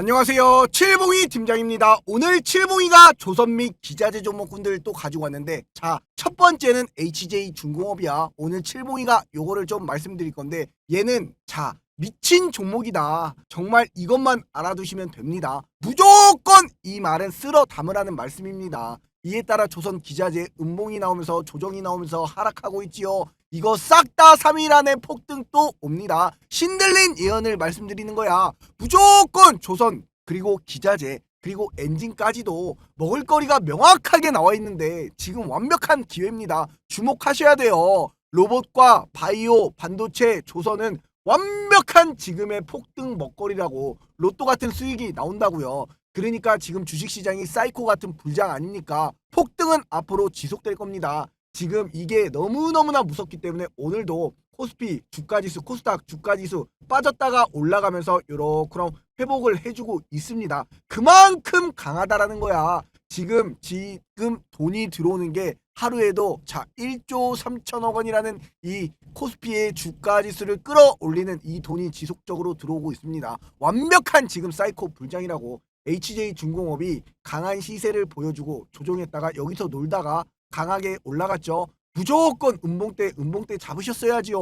안녕하세요. 칠봉이 팀장입니다. 오늘 칠봉이가 조선 및 기자재 종목군들 또 가지고 왔는데 자, 첫 번째는 HJ 중공업이야. 오늘 칠봉이가 요거를 좀 말씀드릴 건데 얘는 자, 미친 종목이다. 정말 이것만 알아두시면 됩니다. 무조건 이 말은 쓸어 담으라는 말씀입니다. 이에 따라 조선 기자재 음봉이 나오면서 조정이 나오면서 하락하고 있지요. 이거 싹 다 3일 안에 폭등 또 옵니다. 신들린 예언을 말씀드리는 거야. 무조건 조선 그리고 기자재 그리고 엔진까지도 먹을거리가 명확하게 나와 있는데 지금 완벽한 기회입니다. 주목하셔야 돼요. 로봇과 바이오, 반도체, 조선은 완벽한 지금의 폭등 먹거리라고 로또 같은 수익이 나온다고요. 그러니까 지금 주식시장이 사이코 같은 불장 아닙니까? 폭등은 앞으로 지속될 겁니다. 지금 이게 너무너무나 무섭기 때문에 오늘도 코스피 주가지수, 코스닥 주가지수 빠졌다가 올라가면서 요렇게럼 회복을 해주고 있습니다. 그만큼 강하다라는 거야. 지금 지금 돈이 들어오는 게 하루에도 자 1조 3천억 원이라는 이 코스피의 주가 지수를 끌어올리는 이 돈이 지속적으로 들어오고 있습니다. 완벽한 지금 사이코 불장이라고 HJ 중공업이 강한 시세를 보여주고 조정했다가 여기서 놀다가 강하게 올라갔죠. 무조건 음봉대 음봉대 잡으셨어야지요.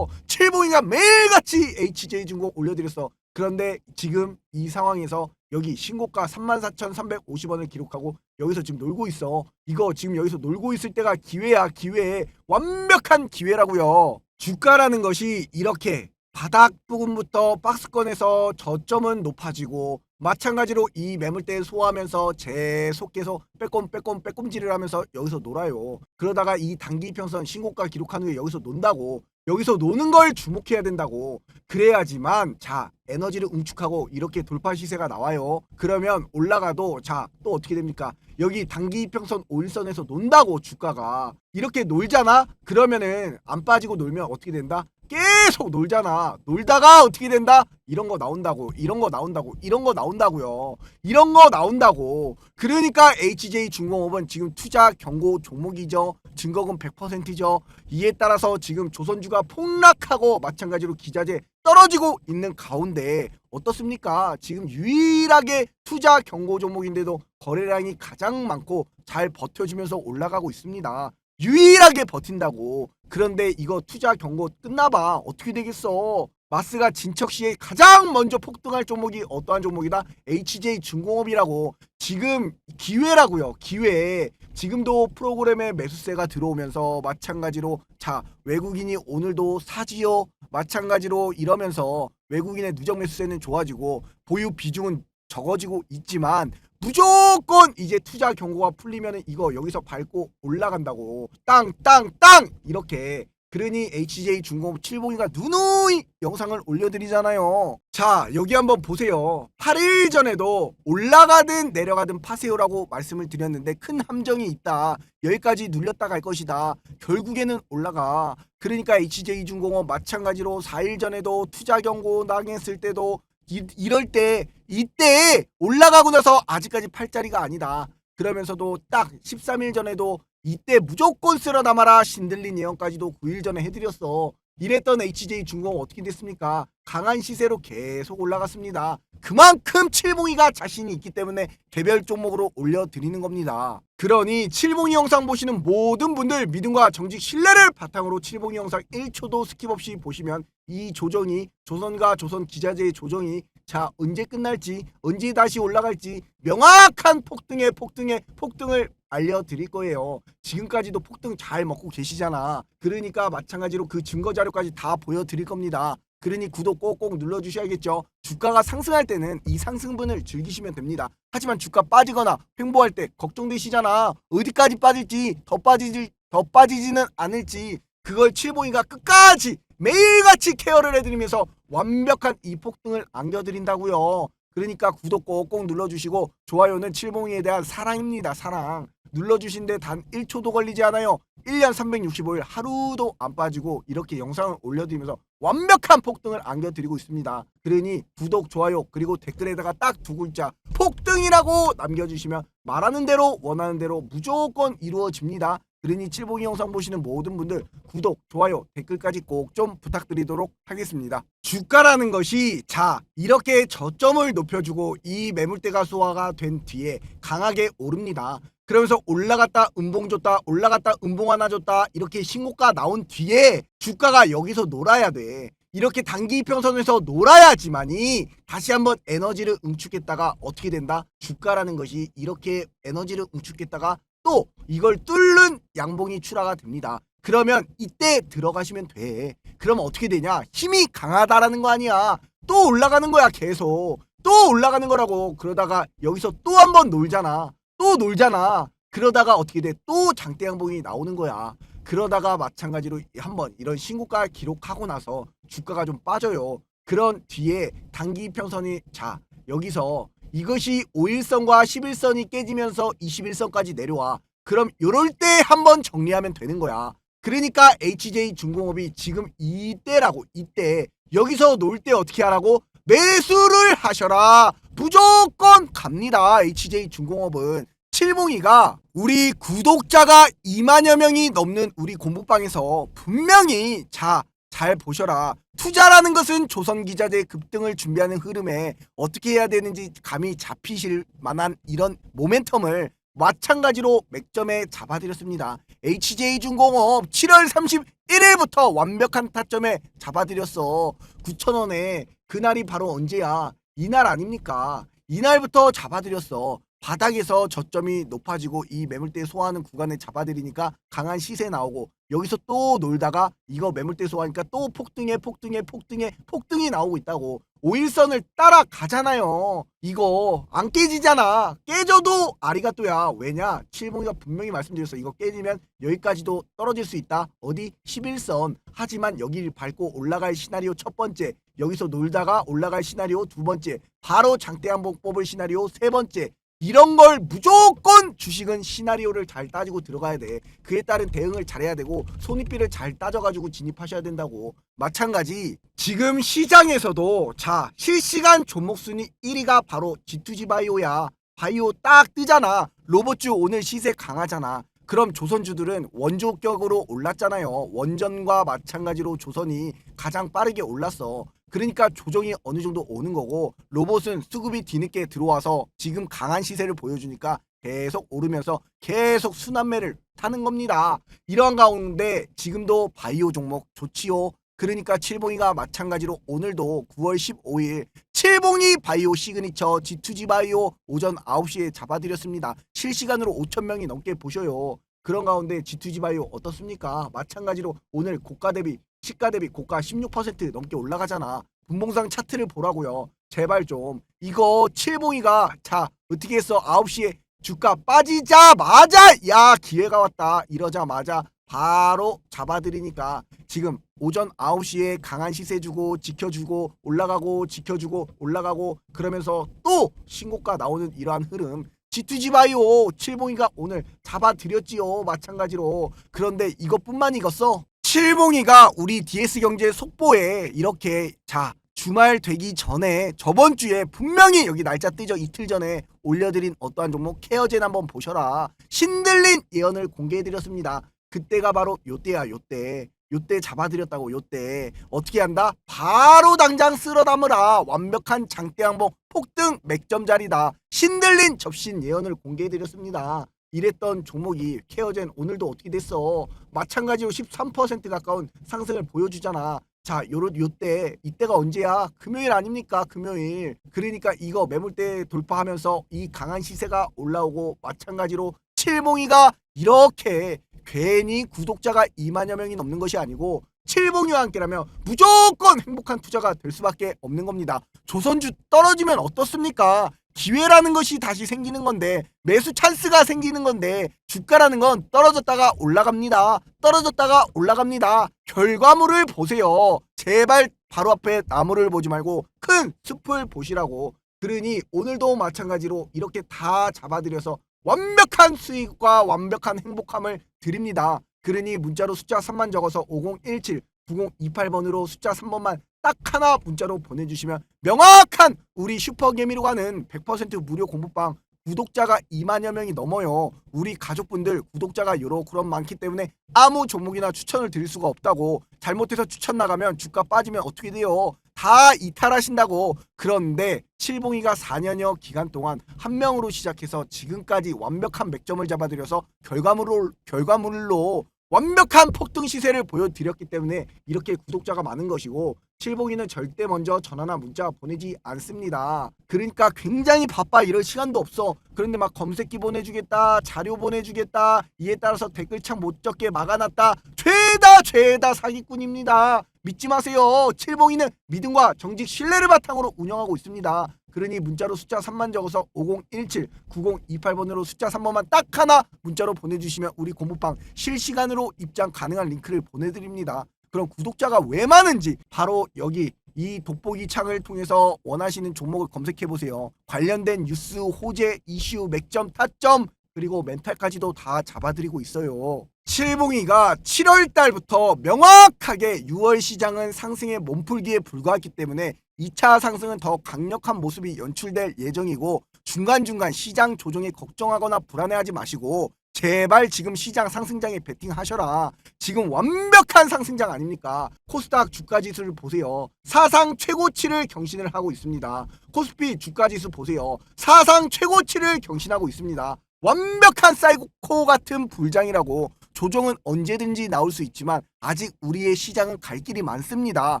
칠봉이가 매일같이 HJ 중공 올려드렸어. 그런데 지금 이 상황에서 여기 신고가 34,350원을 기록하고 여기서 지금 놀고 있어. 이거 지금 여기서 놀고 있을 때가 기회야, 기회. 완벽한 기회라고요. 주가라는 것이 이렇게 바닥 부분부터 박스권에서 저점은 높아지고 마찬가지로 이 매물대 소화하면서 계속해서 빼꼼 빼꼼 빼꼼질을 하면서 여기서 놀아요. 그러다가 이 단기 평선 신고가 기록한 후에 여기서 논다고 여기서 노는 걸 주목해야 된다고 그래야지만 자 에너지를 응축하고 이렇게 돌파 시세가 나와요. 그러면 올라가도 자 또 어떻게 됩니까? 여기 단기 평선 5일선에서 논다고 주가가 이렇게 놀잖아. 그러면은 안 빠지고 놀면 어떻게 된다? 계속 놀잖아. 놀다가 어떻게 된다? 이런 거 나온다고. 이런 거 나온다고. 이런 거 나온다고요. 이런 거 나온다고. 그러니까 HJ 중공업은 지금 투자 경고 종목이죠. 증거금 100%죠. 이에 따라서 지금 조선주가 폭락하고 마찬가지로 기자재 떨어지고 있는 가운데 어떻습니까? 지금 유일하게 투자 경고 종목인데도 거래량이 가장 많고 잘 버텨주면서 올라가고 있습니다. 유일하게 버틴다고. 그런데 이거 투자 경고 끝나봐. 어떻게 되겠어? 마스가 진척 시에 가장 먼저 폭등할 종목이 어떠한 종목이다? HJ 중공업이라고. 지금 기회라고요. 기회. 지금도 프로그램에 매수세가 들어오면서 마찬가지로 자 외국인이 오늘도 사지요. 마찬가지로 이러면서 외국인의 누적 매수세는 좋아지고 보유 비중은 적어지고 있지만 무조건 이제 투자 경고가 풀리면 이거 여기서 밟고 올라간다고 땅 땅 땅 이렇게 그러니 HJ 중공업 7봉이가 누누이 영상을 올려드리잖아요. 자 여기 한번 보세요. 8일 전에도 올라가든 내려가든 파세요라고 말씀을 드렸는데 큰 함정이 있다. 여기까지 눌렸다 갈 것이다. 결국에는 올라가. 그러니까 HJ 중공업 마찬가지로 4일 전에도 투자 경고 당했을 때도 이, 이럴 때 이때 올라가고 나서 아직까지 팔자리가 아니다. 그러면서도 딱 13일 전에도 이때 무조건 쓸어 담아라 신들린 예언까지도 9일 전에 해드렸어. 이랬던 HJ 중공업 어떻게 됐습니까? 강한 시세로 계속 올라갔습니다. 그만큼 칠봉이가 자신이 있기 때문에 개별 종목으로 올려드리는 겁니다. 그러니 칠봉이 영상 보시는 모든 분들 믿음과 정직 신뢰를 바탕으로 칠봉이 영상 1초도 스킵 없이 보시면 이 조정이 조선과 조선 기자재의 조정이 자 언제 끝날지 언제 다시 올라갈지 명확한 폭등의 폭등의 폭등을 알려드릴 거예요. 지금까지도 폭등 잘 먹고 계시잖아. 그러니까 마찬가지로 그 증거 자료까지 다 보여드릴 겁니다. 그러니 구독 꼭꼭 눌러주셔야겠죠. 주가가 상승할 때는 이 상승분을 즐기시면 됩니다. 하지만 주가 빠지거나 횡보할 때 걱정되시잖아. 어디까지 빠질지 더 빠지지 더 빠지지는 않을지 그걸 칠봉이가 끝까지 매일같이 케어를 해드리면서 완벽한 이 폭등을 안겨드린다고요. 그러니까 구독 꼭꼭 눌러주시고 좋아요는 칠봉이에 대한 사랑입니다. 사랑. 눌러주신데 단 1초도 걸리지 않아요. 1년 365일 하루도 안 빠지고 이렇게 영상을 올려드리면서 완벽한 폭등을 안겨드리고 있습니다. 그러니 구독, 좋아요 그리고 댓글에다가 딱 두 글자 폭등이라고 남겨주시면 말하는 대로 원하는 대로 무조건 이루어집니다. 그러니 칠봉이 영상 보시는 모든 분들 구독, 좋아요, 댓글까지 꼭 좀 부탁드리도록 하겠습니다. 주가라는 것이 자 이렇게 저점을 높여주고 이 매물대가 소화가 된 뒤에 강하게 오릅니다. 그러면서 올라갔다 음봉 줬다 올라갔다 음봉 하나 줬다 이렇게 신고가 나온 뒤에 주가가 여기서 놀아야 돼. 이렇게 단기 이평선에서 놀아야지만이 다시 한번 에너지를 응축했다가 어떻게 된다? 주가라는 것이 이렇게 에너지를 응축했다가 또 이걸 뚫는 양봉이 출하가 됩니다. 그러면 이때 들어가시면 돼. 그러면 어떻게 되냐? 힘이 강하다라는 거 아니야. 또 올라가는 거야, 계속. 또 올라가는 거라고. 그러다가 여기서 또 한 번 놀잖아. 또 놀잖아. 그러다가 어떻게 돼? 또 장대 양봉이 나오는 거야. 그러다가 마찬가지로 한번 이런 신고가 기록하고 나서 주가가 좀 빠져요. 그런 뒤에 단기 이평선이 자 여기서 이것이 5일선과 11선이 깨지면서 21선까지 내려와. 그럼 요럴 때 한번 정리하면 되는 거야. 그러니까 HJ 중공업이 지금 이때라고 이때 여기서 놀 때 어떻게 하라고 매수를 하셔라. 무조건 갑니다. HJ 중공업은 칠봉이가 우리 구독자가 2만여 명이 넘는 우리 공부방에서 분명히 자 잘 보셔라. 투자라는 것은 조선 기자재 급등을 준비하는 흐름에 어떻게 해야 되는지 감이 잡히실 만한 이런 모멘텀을 마찬가지로 맥점에 잡아드렸습니다. HJ중공업 7월 31일부터 완벽한 타점에 잡아드렸어. 9,000원에 그날이 바로 언제야? 이날 아닙니까? 이날부터 잡아드렸어. 바닥에서 저점이 높아지고 이 매물대 소화하는 구간에 잡아들이니까 강한 시세 나오고 여기서 또 놀다가 이거 매물대 소화하니까 또 폭등해 폭등해 폭등해 폭등이 나오고 있다고. 5일선을 따라가잖아요. 이거 안 깨지잖아. 깨져도 아리가또야. 왜냐? 칠봉이가 분명히 말씀드렸어 이거 깨지면 여기까지도 떨어질 수 있다. 어디? 11선. 하지만 여기를 밟고 올라갈 시나리오 첫 번째 여기서 놀다가 올라갈 시나리오 두 번째 바로 장대 한번 뽑을 시나리오 세 번째 이런 걸 무조건 주식은 시나리오를 잘 따지고 들어가야 돼. 그에 따른 대응을 잘해야 되고 손익비를 잘 따져가지고 진입하셔야 된다고. 마찬가지 지금 시장에서도 자 실시간 종목 순위 1위가 바로 G2G 바이오야. 바이오 딱 뜨잖아. 로봇주 오늘 시세 강하잖아. 그럼 조선주들은 원조격으로 올랐잖아요. 원전과 마찬가지로 조선이 가장 빠르게 올랐어. 그러니까 조정이 어느 정도 오는 거고 로봇은 수급이 뒤늦게 들어와서 지금 강한 시세를 보여주니까 계속 오르면서 계속 순환매를 타는 겁니다. 이러한 가운데 지금도 바이오 종목 좋지요. 그러니까 칠봉이가 마찬가지로 오늘도 9월 15일 칠봉이 바이오 시그니처 G2G 바이오 오전 9시에 잡아드렸습니다. 실시간으로 5천 명이 넘게 보셔요. 그런 가운데 G2G 바이오 어떻습니까? 마찬가지로 오늘 고가 대비 시가 대비 고가 16% 넘게 올라가잖아. 분봉상 차트를 보라고요. 제발 좀 이거 칠봉이가 자 어떻게 했어? 9시에 주가 빠지자마자 야 기회가 왔다 이러자마자 바로 잡아드리니까 지금 오전 9시에 강한 시세 주고 지켜주고 올라가고 지켜주고 올라가고 그러면서 또 신고가 나오는 이러한 흐름 G2G 바이오 칠봉이가 오늘 잡아드렸지요 마찬가지로 그런데 이것뿐만 이겼어 칠봉이가 우리 DS 경제 속보에 이렇게 자 주말 되기 전에 저번 주에 분명히 여기 날짜 뜨죠. 이틀 전에 올려드린 어떠한 종목 케어젠 한번 보셔라. 신들린 예언을 공개해드렸습니다. 그때가 바로 요때야 요때. 요때 잡아드렸다고 요때. 어떻게 한다? 바로 당장 쓸어 담으라. 완벽한 장대 항봉 폭등 맥점 자리다. 신들린 접신 예언을 공개해드렸습니다 이랬던 종목이 케어젠 오늘도 어떻게 됐어 마찬가지로 13% 가까운 상승을 보여주잖아 자, 요런 요때 이때가 언제야? 금요일 아닙니까? 금요일. 그러니까 이거 매물대 돌파하면서 이 강한 시세가 올라오고 마찬가지로 칠봉이가 이렇게 괜히 구독자가 2만여 명이 넘는 것이 아니고 칠봉이와 함께라면 무조건 행복한 투자가 될 수밖에 없는 겁니다. 조선주 떨어지면 어떻습니까? 기회라는 것이 다시 생기는 건데 매수 찬스가 생기는 건데 주가라는 건 떨어졌다가 올라갑니다. 떨어졌다가 올라갑니다. 결과물을 보세요. 제발 바로 앞에 나무를 보지 말고 큰 숲을 보시라고. 그러니 오늘도 마찬가지로 이렇게 다 잡아들여서 완벽한 수익과 완벽한 행복함을 드립니다. 그러니 문자로 숫자 3만 적어서 5017 9028번으로 숫자 3번만 딱 하나 문자로 보내주시면 명확한 우리 슈퍼개미로 가는 100% 무료 공부방 구독자가 2만여 명이 넘어요. 우리 가족분들 구독자가 요러 그런 많기 때문에 아무 종목이나 추천을 드릴 수가 없다고. 잘못해서 추천 나가면 주가 빠지면 어떻게 돼요? 다 이탈하신다고. 그런데 칠봉이가 4년여 기간 동안 한 명으로 시작해서 지금까지 완벽한 맥점을 잡아들여서 결과물로 결과물로 완벽한 폭등 시세를 보여드렸기 때문에 이렇게 구독자가 많은 것이고 칠봉이는 절대 먼저 전화나 문자 보내지 않습니다. 그러니까 굉장히 바빠 이럴 시간도 없어. 그런데 막 검색기 보내주겠다, 자료 보내주겠다, 이에 따라서 댓글창 못 적게 막아놨다. 죄다 죄다 사기꾼입니다. 믿지 마세요. 칠봉이는 믿음과 정직 신뢰를 바탕으로 운영하고 있습니다. 그러니 문자로 숫자 3만 적어서 5017 9028번으로 숫자 3번만 딱 하나 문자로 보내주시면 우리 공부방 실시간으로 입장 가능한 링크를 보내드립니다. 그럼 구독자가 왜 많은지 바로 여기 이 돋보기 창을 통해서 원하시는 종목을 검색해 보세요. 관련된 뉴스, 호재, 이슈, 맥점, 타점 그리고 멘탈까지도 다 잡아드리고 있어요. 칠봉이가 7월 달부터 명확하게 6월 시장은 상승의 몸풀기에 불과했기 때문에 2차 상승은 더 강력한 모습이 연출될 예정이고 중간중간 시장 조정에 걱정하거나 불안해하지 마시고 제발 지금 시장 상승장에 베팅하셔라. 지금 완벽한 상승장 아닙니까? 코스닥 주가 지수를 보세요. 사상 최고치를 경신을 하고 있습니다. 코스피 주가 지수 보세요. 사상 최고치를 경신하고 있습니다. 완벽한 사이코 같은 불장이라고 조정은 언제든지 나올 수 있지만 아직 우리의 시장은 갈 길이 많습니다.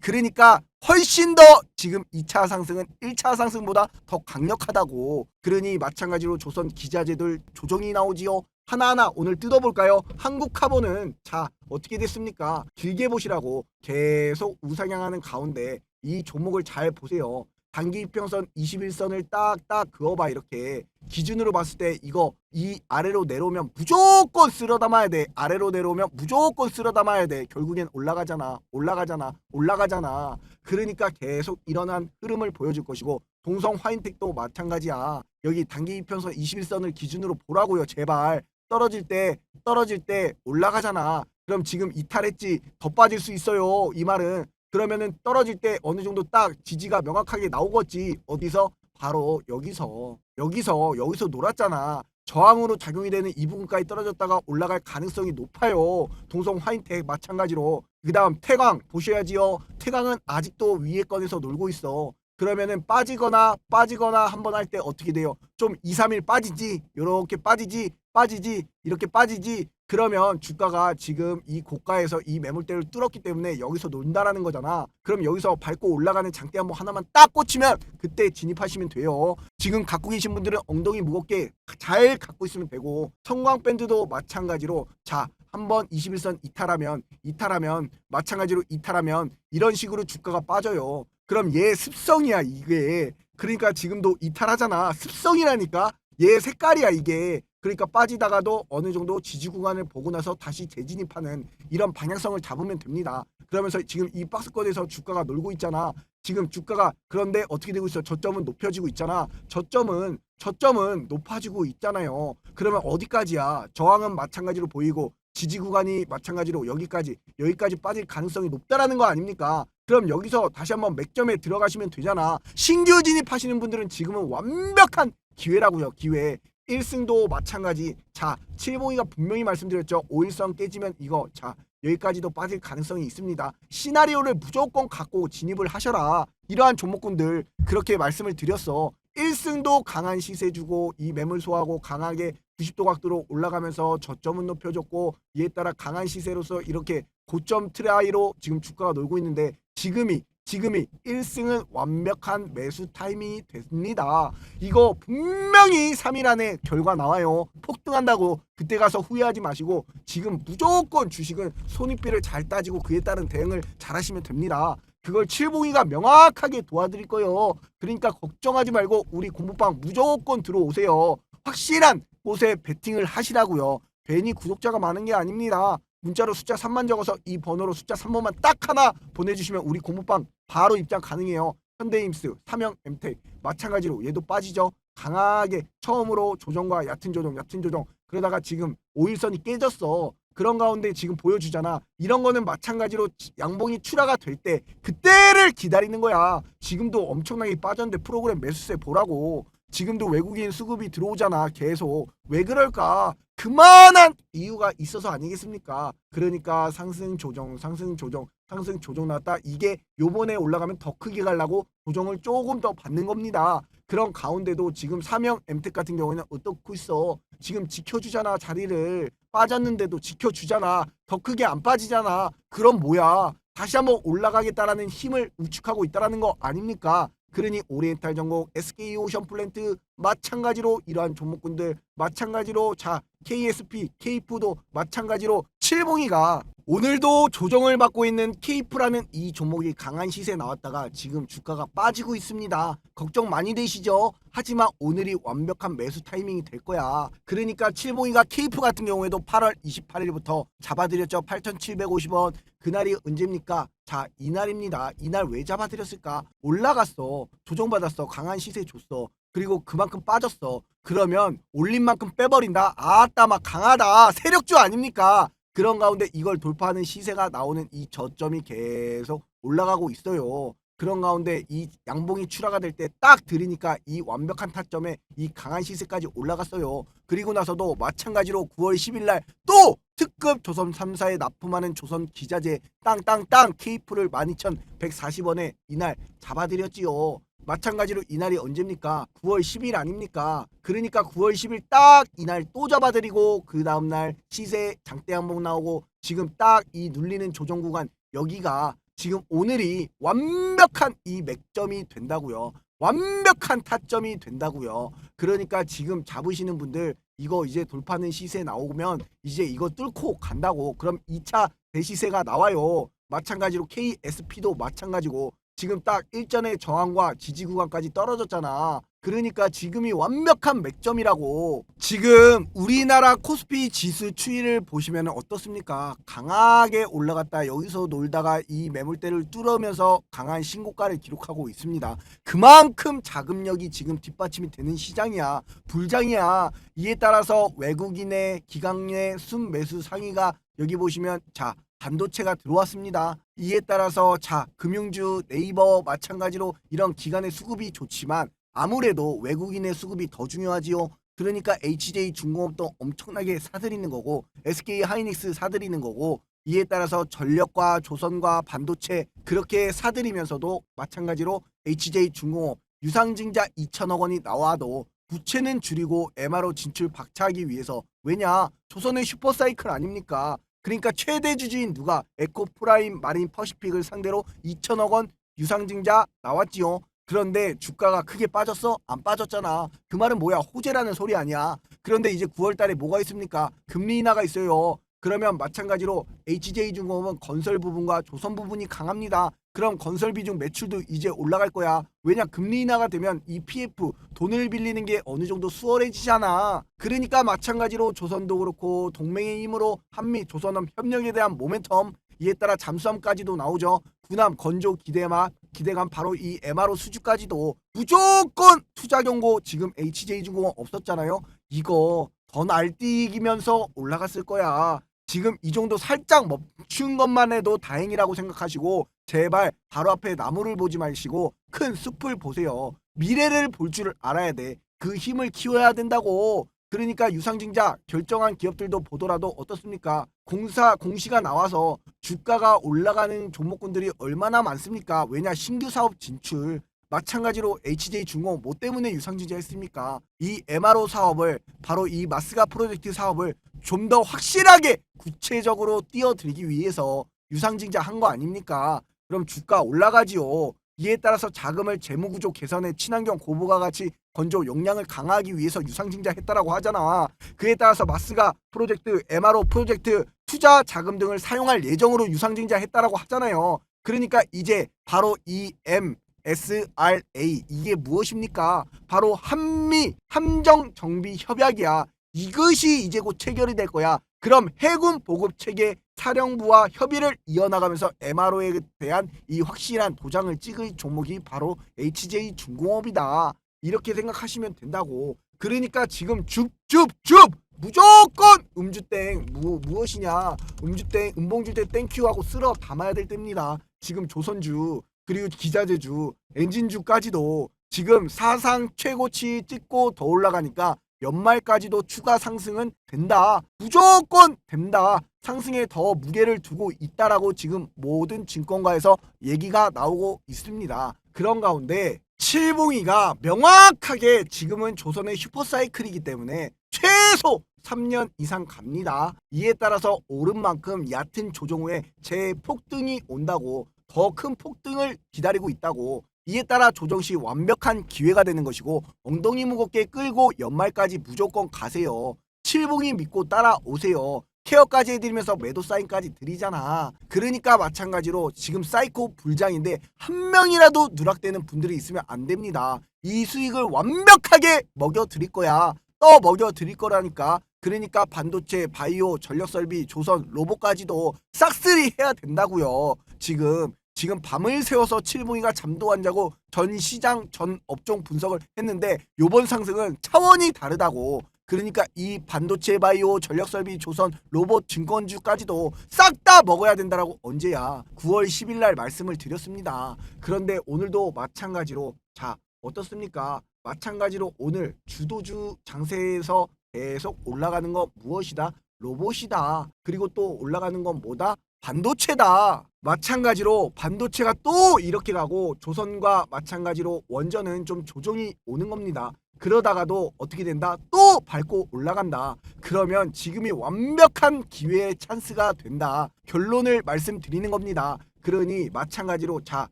그러니까 훨씬 더 지금 2차 상승은 1차 상승보다 더 강력하다고. 그러니 마찬가지로 조선 기자재들 조정이 나오지요. 하나하나 오늘 뜯어볼까요? 한국 카본은 자 어떻게 됐습니까? 길게 보시라고 계속 우상향하는 가운데 이 종목을 잘 보세요. 단기 이평선 21선을 딱딱 그어봐 이렇게. 기준으로 봤을 때 이거 이 아래로 내려오면 무조건 쓸어 담아야 돼. 아래로 내려오면 무조건 쓸어 담아야 돼. 결국엔 올라가잖아. 올라가잖아. 올라가잖아. 그러니까 계속 일어난 흐름을 보여줄 것이고 동성 화인텍도 마찬가지야. 여기 단기 이평선 21선을 기준으로 보라고요 제발. 떨어질 때 떨어질 때 올라가잖아. 그럼 지금 이탈했지. 더 빠질 수 있어요 이 말은 그러면은 떨어질 때 어느 정도 딱 지지가 명확하게 나오겠지. 어디서? 바로 여기서. 여기서 여기서 놀았잖아. 저항으로 작용이 되는 이 부분까지 떨어졌다가 올라갈 가능성이 높아요. 동성 화인텍 마찬가지로. 그 다음 태광 보셔야지요. 태광은 아직도 위에 건에서 놀고 있어. 그러면은 빠지거나 빠지거나 한 번 할 때 어떻게 돼요? 좀 2, 3일 빠지지? 요렇게 빠지지 빠지지 이렇게 빠지지 그러면 주가가 지금 이 고가에서 이 매물대를 뚫었기 때문에 여기서 논다라는 거잖아. 그럼 여기서 밟고 올라가는 장대 한번 하나만 딱 꽂히면 그때 진입하시면 돼요. 지금 갖고 계신 분들은 엉덩이 무겁게 잘 갖고 있으면 되고 성광 밴드도 마찬가지로 자 한번 21선 이탈하면 이탈하면 마찬가지로 이탈하면 이런 식으로 주가가 빠져요. 그럼 얘 습성이야 이게. 그러니까 지금도 이탈하잖아. 습성이라니까. 얘 색깔이야 이게. 그러니까 빠지다가도 어느 정도 지지 구간을 보고 나서 다시 재진입하는 이런 방향성을 잡으면 됩니다. 그러면서 지금 이 박스권에서 주가가 놀고 있잖아. 지금 주가가 그런데 어떻게 되고 있어? 저점은 높여지고 있잖아. 저점은 저점은 높아지고 있잖아요. 그러면 어디까지야? 저항은 마찬가지로 보이고 지지 구간이 마찬가지로 여기까지 여기까지 빠질 가능성이 높다라는 거 아닙니까? 그럼 여기서 다시 한번 맥점에 들어가시면 되잖아. 신규 진입하시는 분들은 지금은 완벽한 기회라고요. 기회. 1승도 마찬가지. 자, 칠봉이가 분명히 말씀드렸죠. 5일선 깨지면 이거 자 여기까지도 빠질 가능성이 있습니다. 시나리오를 무조건 갖고 진입을 하셔라. 이러한 종목군들 그렇게 말씀을 드렸어. 1승도 강한 시세 주고 이 매물 소화하고 강하게 90도 각도로 올라가면서 저점은 높여줬고 이에 따라 강한 시세로서 이렇게 고점 트라이로 지금 주가가 놀고 있는데 지금이 지금이 1승은 완벽한 매수 타이밍이 됐습니다. 이거 분명히 3일 안에 결과 나와요. 폭등한다고 그때 가서 후회하지 마시고 지금 무조건 주식은 손익비를 잘 따지고 그에 따른 대응을 잘 하시면 됩니다. 그걸 칠봉이가 명확하게 도와드릴 거예요. 그러니까 걱정하지 말고 우리 공부방 무조건 들어오세요. 확실한 곳에 베팅을 하시라고요. 괜히 구독자가 많은 게 아닙니다. 문자로 숫자 3만 적어서 이 번호로 숫자 3번만 딱 하나 보내주시면 우리 공부방 바로 입장 가능해요. 현대임스, 삼형, 엠텍 마찬가지로 얘도 빠지죠. 강하게 처음으로 조정과 얕은 조정, 얕은 조정 그러다가 지금 5일선이 깨졌어. 그런 가운데 지금 보여주잖아. 이런 거는 마찬가지로 양봉이 출하가 될 때 그때를 기다리는 거야. 지금도 엄청나게 빠졌는데 프로그램 매수세 보라고. 지금도 외국인 수급이 들어오잖아 계속. 왜 그럴까? 그만한 이유가 있어서 아니겠습니까? 그러니까 상승 조정 상승 조정 상승 조정 나왔다. 이게 요번에 올라가면 더 크게 가려고 조정을 조금 더 받는 겁니다. 그런 가운데도 지금 사명 엠텍 같은 경우에는 어떻고 있어? 지금 지켜주잖아 자리를. 빠졌는데도 지켜주잖아. 더 크게 안 빠지잖아. 그럼 뭐야? 다시 한번 올라가겠다라는 힘을 우측하고 있다라는 거 아닙니까 그러니 오리엔탈 전공, SK 오션 플랜트 마찬가지로 이러한 종목군들 마찬가지로 자 KSP, 케이프도 마찬가지로 칠봉이가 오늘도 조정을 받고 있는 케이프라는 이 종목이 강한 시세 나왔다가 지금 주가가 빠지고 있습니다. 걱정 많이 되시죠? 하지만 오늘이 완벽한 매수 타이밍이 될 거야. 그러니까 칠봉이가 케이프 같은 경우에도 8월 28일부터 잡아드렸죠. 8,750원. 그날이 언제입니까? 자, 이날입니다. 이날 왜 잡아드렸을까? 올라갔어. 조정받았어. 강한 시세 줬어. 그리고 그만큼 빠졌어. 그러면 올린 만큼 빼버린다. 아따 막 강하다. 세력주 아닙니까? 그런 가운데 이걸 돌파하는 시세가 나오는 이 저점이 계속 올라가고 있어요. 그런 가운데 이 양봉이 출하가 될 때 딱 들이니까 이 완벽한 타점에 이 강한 시세까지 올라갔어요. 그리고 나서도 마찬가지로 9월 10일 날 또 특급 조선 3사에 납품하는 조선 기자재 땅땅땅 케이프를 12,140원에 이날 잡아드렸지요. 마찬가지로 이날이 언제입니까? 9월 10일 아닙니까? 그러니까 9월 10일 딱 이날 또 잡아드리고 그 다음날 시세 장대 한봉 나오고 지금 딱 이 눌리는 조정 구간 여기가 지금 오늘이 완벽한 이 맥점이 된다고요. 완벽한 타점이 된다고요. 그러니까 지금 잡으시는 분들 이거 이제 돌파는 시세 나오면 이제 이거 뚫고 간다고. 그럼 2차 대시세가 나와요. 마찬가지로 KSP도 마찬가지고 지금 딱 일전의 저항과 지지 구간까지 떨어졌잖아. 그러니까 지금이 완벽한 맥점이라고. 지금 우리나라 코스피 지수 추이를 보시면 어떻습니까? 강하게 올라갔다 여기서 놀다가 이 매물대를 뚫으면서 강한 신고가를 기록하고 있습니다. 그만큼 자금력이 지금 뒷받침이 되는 시장이야. 불장이야. 이에 따라서 외국인의 기강의 순매수 상위가 여기 보시면 자 반도체가 들어왔습니다. 이에 따라서 자 금융주 네이버 마찬가지로 이런 기관의 수급이 좋지만 아무래도 외국인의 수급이 더 중요하지요. 그러니까 HJ 중공업도 엄청나게 사들이는 거고 SK 하이닉스 사들이는 거고 이에 따라서 전력과 조선과 반도체 그렇게 사들이면서도 마찬가지로 HJ 중공업 유상증자 2천억 원이 나와도 부채는 줄이고 MRO 진출 박차하기 위해서 왜냐 조선의 슈퍼사이클 아닙니까 그러니까 최대 주주인 누가 에코프라임 마린 퍼시픽을 상대로 2천억 원 유상증자 나왔지요. 그런데 주가가 크게 빠졌어? 안 빠졌잖아. 그 말은 뭐야? 호재라는 소리 아니야. 그런데 이제 9월 달에 뭐가 있습니까? 금리 인하가 있어요. 그러면 마찬가지로 HJ중공업은 건설 부분과 조선 부분이 강합니다. 그럼 건설 비중 매출도 이제 올라갈 거야. 왜냐 금리 인하가 되면 이 PF 돈을 빌리는 게 어느 정도 수월해지잖아. 그러니까 마찬가지로 조선도 그렇고 동맹의 힘으로 한미 조선업 협력에 대한 모멘텀 이에 따라 잠수함까지도 나오죠. 군함 건조 기대만 기대감 바로 이 MRO 수주까지도 무조건 투자 경고 지금 HJ중공업 없었잖아요. 이거 더 날뛰기면서 올라갔을 거야. 지금 이 정도 살짝 멈춘 것만 해도 다행이라고 생각하시고 제발 바로 앞에 나무를 보지 마시고 큰 숲을 보세요. 미래를 볼줄 알아야 돼. 그 힘을 키워야 된다고. 그러니까 유상증자 결정한 기업들도 보더라도 어떻습니까? 공사 공시가 나와서 주가가 올라가는 종목군들이 얼마나 많습니까? 왜냐 신규 사업 진출 마찬가지로 HJ 중공 뭐 때문에 유상증자 했습니까? 이 MRO 사업을 바로 이 마스가 프로젝트 사업을 좀 더 확실하게 구체적으로 띄워드리기 위해서 유상증자 한 거 아닙니까? 그럼 주가 올라가지요. 이에 따라서 자금을 재무구조 개선에 친환경 고부가 가치 건조 용량을 강화하기 위해서 유상증자 했다라고 하잖아. 그에 따라서 마스가 프로젝트, MRO 프로젝트, 투자 자금 등을 사용할 예정으로 유상증자 했다라고 하잖아요. 그러니까 이제 바로 이 M SRA 이게 무엇입니까? 바로 한미 함정 정비 협약이야. 이것이 이제 곧 체결이 될 거야. 그럼 해군 보급 체계 사령부와 협의를 이어나가면서 MRO에 대한 이 확실한 도장을 찍을 종목이 바로 HJ 중공업이다. 이렇게 생각하시면 된다고. 그러니까 지금 줍줍줍 무조건 음주땡 무, 무엇이냐 음주땡 음봉줄 때 땡큐하고 쓸어 담아야 될 때입니다. 지금 조선주 그리고 기자재주 엔진주까지도 지금 사상 최고치 찍고 더 올라가니까 연말까지도 추가 상승은 된다. 무조건 된다. 상승에 더 무게를 두고 있다라고 지금 모든 증권가에서 얘기가 나오고 있습니다. 그런 가운데 칠봉이가 명확하게 지금은 조선의 슈퍼사이클이기 때문에 최소 3년 이상 갑니다. 이에 따라서 오른 만큼 얕은 조정 후에 재폭등이 온다고 더 큰 폭등을 기다리고 있다고 이에 따라 조정 시 완벽한 기회가 되는 것이고 엉덩이 무겁게 끌고 연말까지 무조건 가세요. 칠봉이 믿고 따라오세요. 케어까지 해드리면서 매도 사인까지 드리잖아. 그러니까 마찬가지로 지금 사이코 불장인데 한 명이라도 누락되는 분들이 있으면 안 됩니다. 이 수익을 완벽하게 먹여 드릴 거야. 떠 먹여 드릴 거라니까. 그러니까 반도체, 바이오, 전력 설비, 조선, 로봇까지도 싹쓸이 해야 된다고요. 지금 지금 밤을 새워서 칠봉이가 잠도 안 자고 전 시장 전 업종 분석을 했는데 요번 상승은 차원이 다르다고. 그러니까 이 반도체 바이오 전력 설비 조선 로봇 증권주까지도 싹 다 먹어야 된다라고 언제야 9월 10일 날 말씀을 드렸습니다. 그런데 오늘도 마찬가지로 자 어떻습니까? 마찬가지로 오늘 주도주 장세에서 계속 올라가는 건 무엇이다? 로봇이다. 그리고 또 올라가는 건 뭐다? 반도체다. 마찬가지로 반도체가 또 이렇게 가고 조선과 마찬가지로 원전은 좀 조정이 오는 겁니다. 그러다가도 어떻게 된다? 또 밟고 올라간다. 그러면 지금이 완벽한 기회의 찬스가 된다. 결론을 말씀드리는 겁니다. 그러니 마찬가지로 자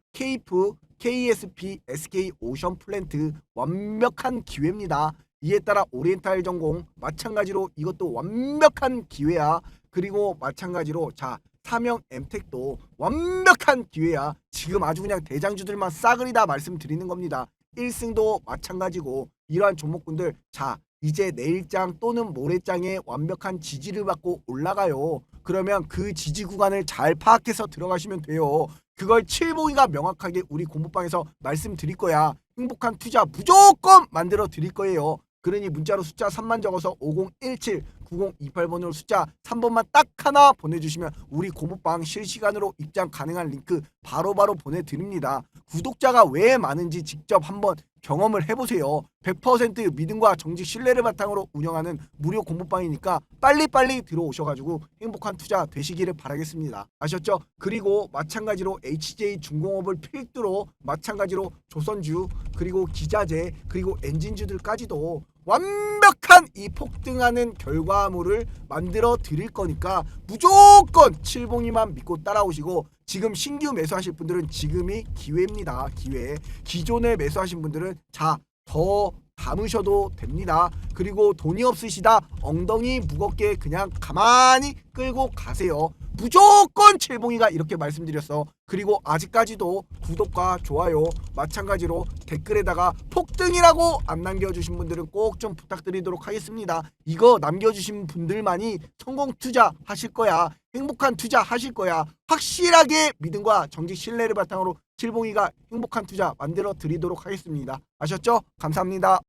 케이프, KSP, SK 오션 플랜트 완벽한 기회입니다. 이에 따라 오리엔탈 전공 마찬가지로 이것도 완벽한 기회야. 그리고 마찬가지로 자 사명 엠텍도 완벽한 기회야. 지금 아주 그냥 대장주들만 싸그리 다 말씀드리는 겁니다. 1승도 마찬가지고 이러한 종목군들 자 이제 내일장 또는 모레장에 완벽한 지지를 받고 올라가요. 그러면 그 지지 구간을 잘 파악해서 들어가시면 돼요. 그걸 칠봉이가 명확하게 우리 공부방에서 말씀드릴 거야. 행복한 투자 무조건 만들어 드릴 거예요. 그러니 문자로 숫자 3만 적어서 5017 9028번으로 숫자 3번만 딱 하나 보내주시면 우리 고무방 실시간으로 입장 가능한 링크 바로 바로 보내드립니다. 구독자가 왜 많은지 직접 한번 경험을 해보세요. 100% 믿음과 정직 신뢰를 바탕으로 운영하는 무료 공부방이니까 빨리빨리 들어오셔가지고 행복한 투자 되시기를 바라겠습니다. 아셨죠? 그리고 마찬가지로 HJ 중공업을 필두로 마찬가지로 조선주 그리고 기자재 그리고 엔진주들까지도 완벽한 이 폭등하는 결과물을 만들어 드릴 거니까 무조건 칠봉이만 믿고 따라오시고 지금 신규 매수하실 분들은 지금이 기회입니다. 기회. 기존에 매수하신 분들은 자 더 담으셔도 됩니다. 그리고 돈이 없으시다 엉덩이 무겁게 그냥 가만히 끌고 가세요. 무조건 칠봉이가 이렇게 말씀드렸어. 그리고 아직까지도 구독과 좋아요 마찬가지로 댓글에다가 폭등이라고 안 남겨주신 분들은 꼭 좀 부탁드리도록 하겠습니다. 이거 남겨주신 분들만이 성공 투자 하실 거야. 행복한 투자 하실 거야. 확실하게 믿음과 정직 신뢰를 바탕으로 칠봉이가 행복한 투자 만들어 드리도록 하겠습니다. 아셨죠? 감사합니다.